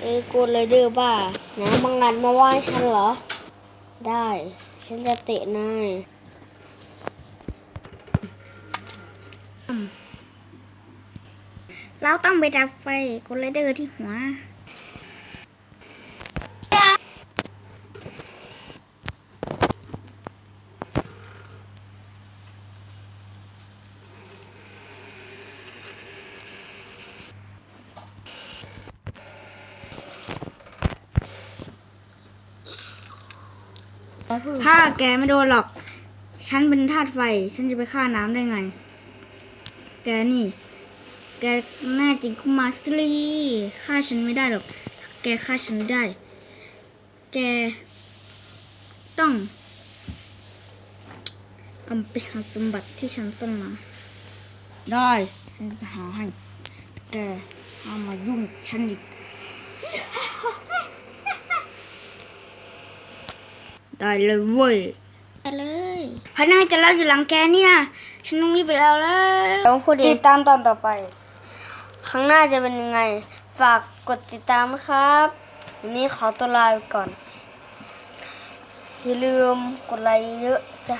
ไอ้กูเลยดื้อบ้านะมังงันมาว่าฉันเหรอ ได้ ฉันจะเตะนายเราต้องไปดับไฟกูเลยเดอร์ที่หัว ถ้าแกไม่โดนหรอก ฉันเป็นธาตุไฟ ฉันจะไปฆ่าน้ำได้ไง แกนี่ แกแน่จริงก็มาสิฆ่าฉันไม่ได้หรอก แกฆ่าฉันไม่ได้ แกต้องเอาไปหาสมบัติที่ฉันซ่อนมา ได้ ฉันจะหาให้ แกห้ามายุ่งฉันอีก ได้เลยเว้ยได้เลยพนักงานจะเล่าอยู่หลังแกนี่นะฉันต้องรีบไปแล้วแล้วต้องพูดเอติงดตามตอนต่อไป ครั้งหน้าจะเป็นยังไง ฝากกดติดตามนะครับวันนี้ขอตัวลาไปก่อน อย่าลืมกดไลค์เยอะจะ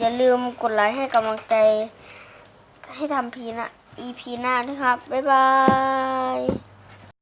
อย่าลืมกดไลค์ให้กำลังใจ ให้ทำพีนะ EP หน้านะครับ บ๊ายบาย